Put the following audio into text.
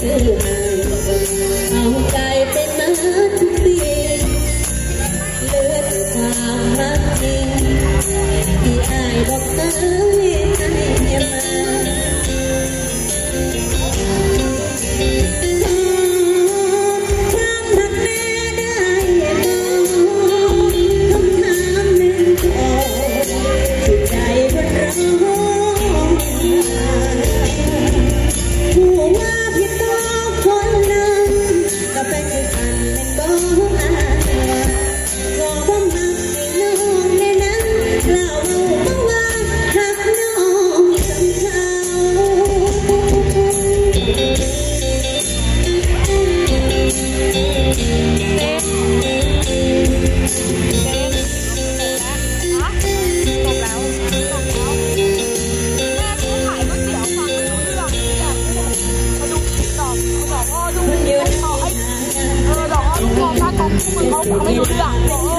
เอาใจไปมาทุกทีเลือดความจริงที่อายบอกเธอ 我有两毛